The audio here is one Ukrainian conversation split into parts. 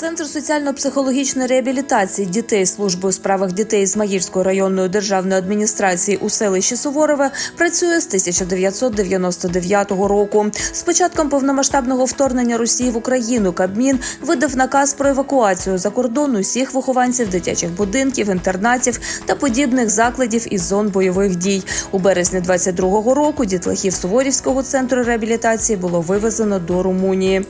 Центр соціально-психологічної реабілітації дітей служби у справах дітей Ізмаїльської районної державної адміністрації у селищі Суворове працює з 1999 року. З початком повномасштабного вторгнення Росії в Україну Кабмін видав наказ про евакуацію за кордон усіх вихованців дитячих будинків, інтернатів та подібних закладів із зон бойових дій. У березні 22-го року дітлахів Суворівського центру реабілітації було вивезено до Румунії.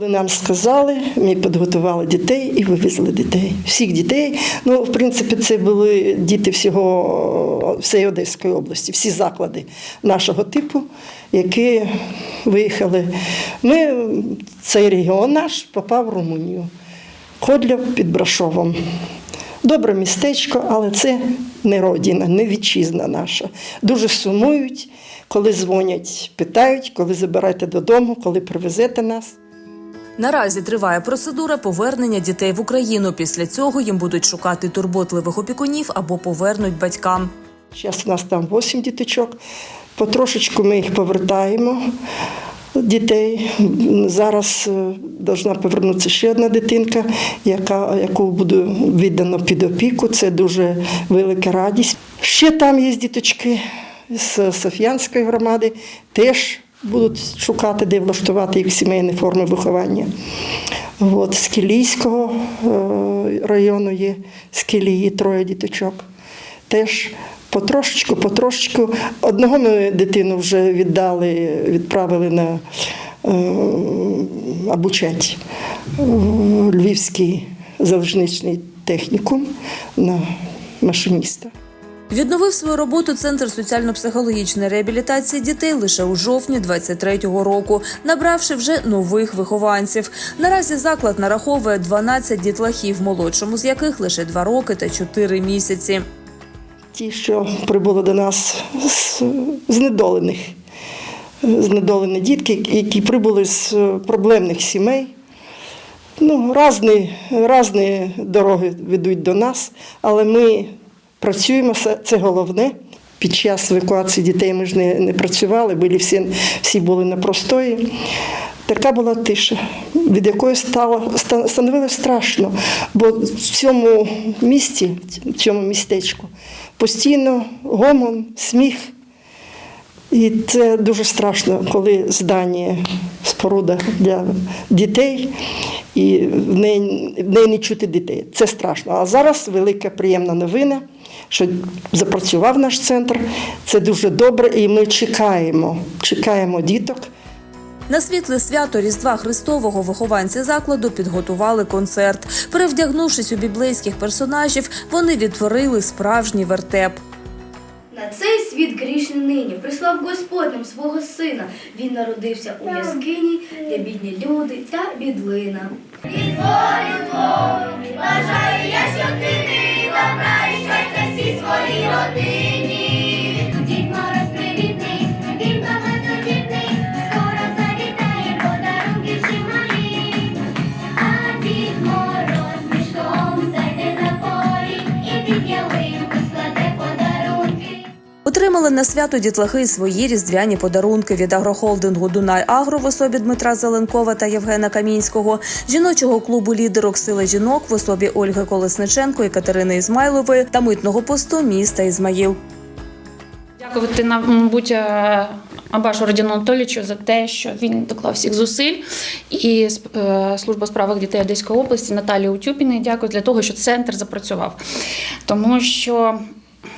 Коли нам сказали, ми підготували дітей і вивезли дітей. Всіх дітей. Ну, в принципі, це були діти всього всієї Одеської області, всі заклади нашого типу, які виїхали. Ми, цей регіон наш попав в Румунію. Кодлів під Брашовом. Добре містечко, але це не родина, не вітчизна наша. Дуже сумують, коли дзвонять, питають, коли забираєте додому, коли привезете нас. Наразі триває процедура повернення дітей в Україну. Після цього їм будуть шукати турботливих опікунів або повернуть батькам. Зараз у нас там 8 діточок. Потрошечку ми їх повертаємо. Дітей зараз е, повинна повернутися ще одна дитинка, яка, яку буде віддано під опіку. Це дуже велика радість. Ще там є діточки з Соф'янської громади, теж будуть шукати, де влаштувати їх сімейні форми виховання. От, з Кілійського е, району є з Кілії троє діточок. Теж потрошечку, потрошечку. Одного ми дитину вже віддали, відправили на е, обучать Львівський залізничний технікум на машиніста. Відновив свою роботу Центр соціально-психологічної реабілітації дітей лише у жовтні 23-го року, набравши вже нових вихованців. Наразі заклад нараховує 12 дітлахів, молодшому з яких лише 2 роки та 4 місяці. Ті, що прибули до нас з знедолених, знедолені дітки, які прибули з проблемних сімей. Ну, різні, різні дороги ведуть до нас, але ми працюємо, це- головне. Під час евакуації дітей ми ж не, не працювали, були всі, всі були на простої. Така була тиша, від якої стало ста- становилось страшно, бо в цьому місті, в цьому містечку, постійно гомон, сміх. І це дуже страшно, коли здання споруда для дітей, і в неї, в неї не чути дітей. Це страшно. А зараз велика приємна новина, що запрацював наш центр. Це дуже добре, і ми чекаємо, чекаємо діток. На світле свято Різдва Христового вихованці закладу підготували концерт. Перевдягнувшись у біблейських персонажів, вони відтворили справжній вертеп. Світ грішний нині прислав Господь нам свого сина. Він народився у яскині, де бідні люди та бідлина. Бажаю я, щоб ти мила, Отримали на свято дітлахи свої різдвяні подарунки від агрохолдингу Дунай Агро в особі Дмитра Зеленкова та Євгена Камінського, жіночого клубу лідерок Сили жінок в особі Ольги Колесниченко і Катерини Ізмайлової та митного посту міста Ізмаїл. Дякувати, мабуть, е, Абашу Родіну Анатолійовичу за те, що він доклав всіх зусиль, і е, служба справах дітей Одеської області Наталії Утюпіної дякую для того, що центр запрацював. Тому що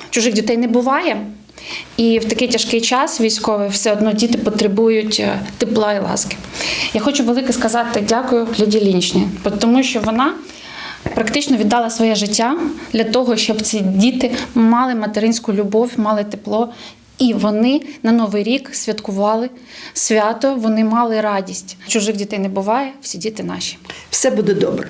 чужих дітей не буває. І в такий тяжкий час військовий все одно діти потребують е, тепла і ласки. Я хочу велике сказати дякую Ліді Лінчні, тому що вона практично віддала своє життя для того, щоб ці діти мали материнську любов, мали тепло. І вони на новий рік святкували свято, вони мали радість. Чужих дітей не буває, всі діти наші. Все буде добре.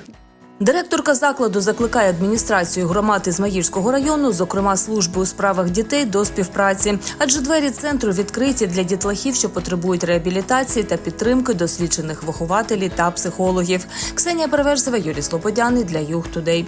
Директорка закладу закликає адміністрацію громад Ізмаїльського району, зокрема служби у справах дітей, до співпраці, адже двері центру відкриті для дітлахів, що потребують реабілітації та підтримки досвідчених вихователів та психологів. Ксенія Переверзева, Юрій Слободяний для Юг Тудей.